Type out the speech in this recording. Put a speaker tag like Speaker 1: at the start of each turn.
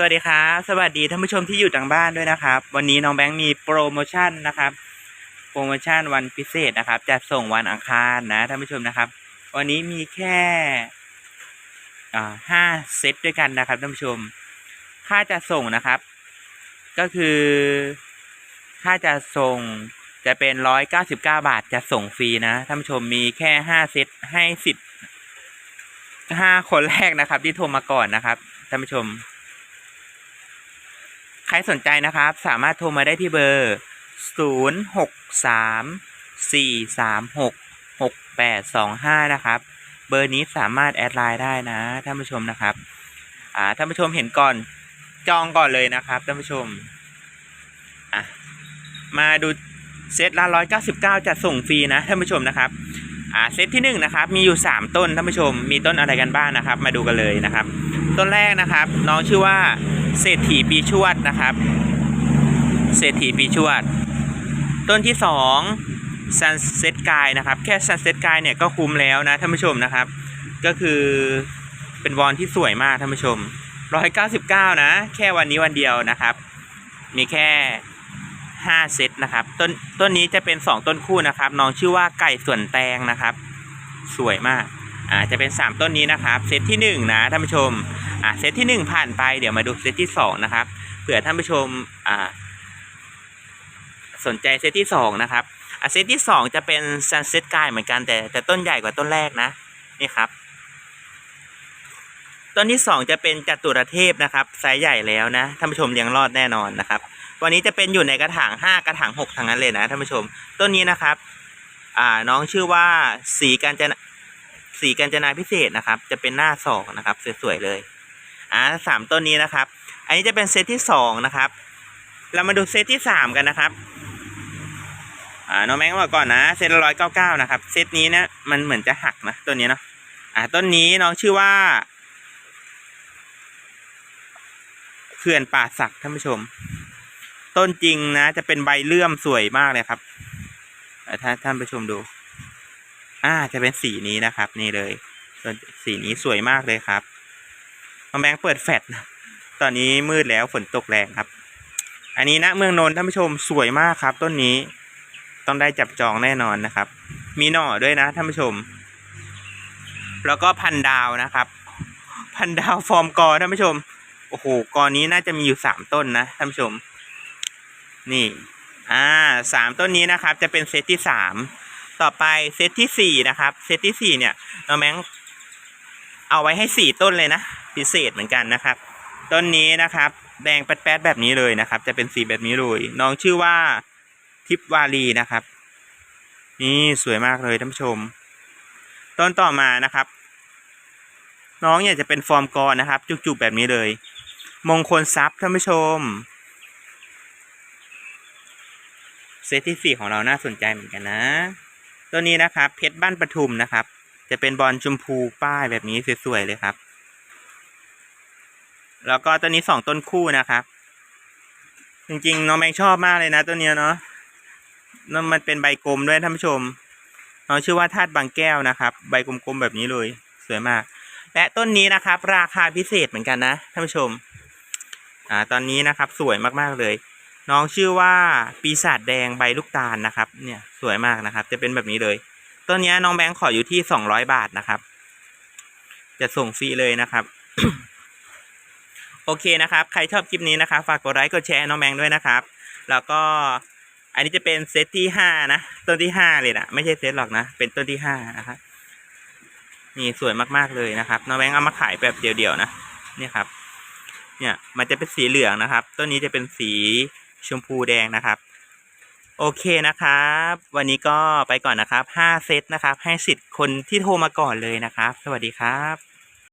Speaker 1: สวัสดีครับสวัสดีท่านผู้ชมที่อยู่ทางบ้านด้วยนะครับ วันนี้น้องแบงค์มีโปรโมชั่นนะครับ โปรโมชั่นวันพิเศษนะครับจะส่งวันอังคารนะท่านผู้ชมนะครับ วันนี้มีแค่อ่าห้าเซตด้วยกันนะครับท่านผู้ชม ค่าจะส่งนะครับ ก็คือ ค่าจะส่งจะเป็นร้อยเก้าสิบเก้าบาทจะส่งฟรีนะท่านผู้ชมมีแค่ห้าเซตให้สิทธิ์ห้าคนแรกนะครับ ที่โทรมาก่อนนะครับท่านผู้ชม ใครสนใจนะครับ สามารถโทรมาได้ที่เบอร์ 0 6 3 4 3 6 6 8 2 5 นะครับ เบอร์นี้สามารถแอดไลน์ได้นะท่านผู้ชมนะครับอ่าท่านผู้ชมเห็นก่อนจองก่อนเลยนะครับท่านผู้ชมอะมาดูเซตละ199จะส่งฟรีนะท่านผู้ชมนะครับอ่าเซตที่หนึ่งนะครับ มีอยู่3ต้นท่านผู้ชม มีต้นอะไรกันบ้างนะครับ มาดูกันเลยนะครับ ต้นแรกนะครับ น้องชื่อว่าเศรษฐีปีชวดนะครับ เศรษฐีปีชวด ต้นที่สองซันเซ็ตกายนะครับ แค่ซันเซ็ตกายเนี่ยก็คุ้มแล้วนะท่านผู้ชมนะครับ ก็คือเป็นวอนที่สวยมากท่านผู้ชม 199 นะ แค่วันนี้วันเดียวนะครับ มีแค่ 5 เซตนะครับ ต้นต้นนี้จะเป็น 2 ต้นคู่นะครับ น้องชื่อว่าไก่ส่วนแตงนะครับ สวยมาก อ่า จะเป็น 3 ต้นนี้นะครับ เซตที่ 1 นะท่านผู้ชม อ่าเซตที่ 1 ผ่านไปเดี๋ยวมาดูเซตที่ 2 นะครับเผื่อท่านผู้ชมอ่าสนใจเซตที่ 2 นะครับอ่าเซตที่ 2 จะเป็นซันเซ็ตกายเหมือนกันแต่แต่ต้นใหญ่กว่าต้นแรกนะนี่ครับ ต้นที่ 2 จะเป็นจัตุรเทพนะครับไซส์ใหญ่แล้วนะท่านผู้ชมเลี้ยงรอดแน่นอนนะครับ วันนี้จะเป็นอยู่ในกระถาง 5 กระถาง6ทั้งนั้นเลยนะท่านผู้ชมต้นนี้นะครับอ่าน้องชื่อว่าสีการจนาสีการจนาพิเศษนะครับ จะเป็นหน้าสองนะครับ สวย ๆ เลย อ่าสามต้นนี้นะครับ อันนี้จะเป็นเซตที่สองนะครับ เรามาดูเซตที่สามกันนะครับอ่าน้องแมงบอกก่อนนะเซตร้อยเก้าเก้านะครับ เซตนี้นะมันเหมือนจะหักนะต้นนี้เนาะอ่าต้นนี้น้องชื่อว่าเขื่อนป่าศักท่านผู้ชม ต้นจริงนะ จะเป็นใบเลื่อมสวยมากเลยครับอ่าถ้าท่านผู้ชมดู อ่าจะเป็นสีนี้นะครับ นี่เลย สีนี้สวยมากเลยครับ แบงเปิดแฟลชตอนนี้มืดแล้วฝนตกแรงครับ อันนี้นะเมืองนนท์ท่านผู้ชมสวยมากครับ ต้นนี้ต้องได้จับจองแน่นอนนะครับ มีหน่อด้วยนะท่านผู้ชม แล้วก็พันดาวนะครับ พันดาวฟอร์มกอท่านผู้ชมโอ้โหกอนี้น่าจะมีอยู่สามต้นนะท่านผู้ชม นี่ อ่าสามต้นนี้นะครับ จะเป็นเซตที่สามต่อไปเซตที่สี่นะครับ เซตที่สี่เนี่ยน้องแมงเอาไว้ให้สี่ต้นเลยนะ พิเศษเหมือนกันนะครับ ต้นนี้นะครับแดงแป๊ดๆแบบนี้เลยนะครับ จะเป็นสีแบบนี้เลยน้องชื่อว่าทิพวารีนะครับ นี่สวยมากเลยท่านผู้ชม ต้นต่อมานะครับ น้องเนี่ยจะเป็นฟอร์มกรนะครับ จุกๆแบบนี้เลย มงคลทรัพย์ท่านผู้ชมเซตที่สี่ของเราน่าสนใจเหมือนกันนะ ตัวนี้นะครับ เพชรบ้านปทุมนะครับ จะเป็นบอลชมพูป้ายแบบนี้สวยๆเลยครับ แล้วก็ตัวนี้สองต้นคู่นะครับ จริงๆ น้องแบงชอบมากเลยนะตัวเนี้เนาะแล้วมันเป็นใบกลมด้วยท่านผู้ชมน้องชื่อว่าธาตุบางแก้วนะครับ ใบกลมๆแบบนี้เลยสวยมาก และต้นนี้นะครับ ราคาพิเศษเหมือนกันนะท่านผู้ชม อ่าตอนนี้นะครับสวยมากๆเลย น้องชื่อว่าปีศาจแดงใบลูกตาลนะครับ เนี่ยสวยมากนะครับ จะเป็นแบบนี้เลยต้นนี้น้องแบงค์ขออยู่ที่สองร้อยบาทนะครับ จะส่งฟรีเลยนะครับ โอเคนะครับ ใครชอบคลิปนี้นะครับ ฝากกดไลค์กดแชร์น้องแบงด้วยนะครับ แล้วก็อันนี้จะเป็นเซตที่ห้านะ ต้นที่ห้าเลยนะไม่ใช่เซตหรอกนะ เป็นต้นที่ห้านะครับนี่สวยมากๆเลยนะครับน้องแบงค์เอามาขายแบบเดียวๆนะเนี่ยครับ เนี่ยมันจะเป็นสีเหลืองนะครับ ต้นนี้จะเป็นสีชมพูแดงนะครับ โอเคนะครับ วันนี้ก็ไปก่อนนะครับ5เซตนะครับ ให้สิทธิ์คนที่โทรมาก่อนเลยนะครับ สวัสดีครับ